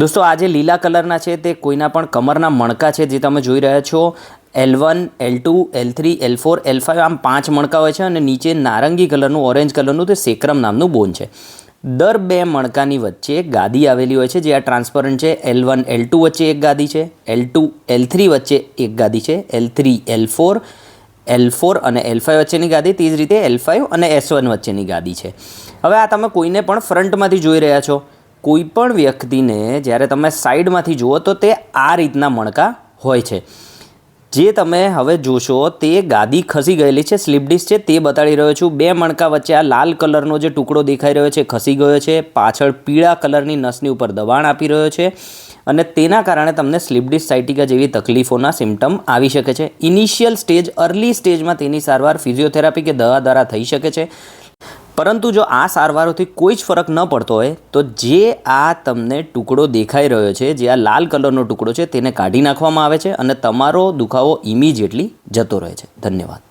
દોસ્તો, આ જે લીલા કલરના છે તે કોઈના પણ કમરના મણકા છે જે તમે જોઈ રહ્યા છો L one L two L three L four L five આમ પાંચ મણકા હોય છે અને નીચે નારંગી કલરનું, ઓરેન્જ કલરનું તે સેક્રમ નામનું બોન છે. દર બે મણકાની વચ્ચે એક ગાદી આવેલી હોય છે જે આ ટ્રાન્સપરન્ટ છે. એલ વન એલ ટુ વચ્ચે એક ગાદી છે. એલ ટુ એલ થ્રી વચ્ચે એક ગાદી છે. L three L four L four અને એલ ફાઇવ વચ્ચેની ગાદી. તે જ રીતે એલ ફાઇવ અને એસ વન વચ્ચેની ગાદી છે. હવે આ તમે કોઈને પણ ફ્રન્ટમાંથી જોઈ રહ્યા છો. કોઈ પણ વ્યક્તિને જ્યારે તમે સાઈડમાંથી જુઓ તો તે આ રીતના મણકા હોય છે. જે તમે હવે જોશો તે ગાદી ખસી ગયેલી છે, સ્લીપ ડિસ્ક છે, તે બતાડી રહ્યો છું. બે મણકા વચ્ચે આ લાલ કલરનો જે ટુકડો દેખાઈ રહ્યો છે, ખસી ગયો છે. પાછળ પીળા કલરની નસની ઉપર દબાણ આપી રહ્યો છે અને તેના કારણે તમને સ્લીપ ડિસ્ક સાઇટિકા જેવી તકલીફોના સિમ્ટમ આવી શકે છે. ઇનિશિયલ સ્ટેજ, અર્લી સ્ટેજમાં તેની સારવાર ફિઝિયોથેરાપી કે દવા દ્વારા થઈ શકે છે. પરંતુ જો આ સારવારોથી કોઈ જ ફરક ન પડતો હોય, તો જે આ તમને ટુકડો દેખાઈ રહ્યો છે, જે આ લાલ કલરનો ટુકડો છે, તેને કાઢી નાખવામાં આવે છે અને તમારો દુખાવો ઇમિજિએટલી જતો રહે છે. ધન્યવાદ.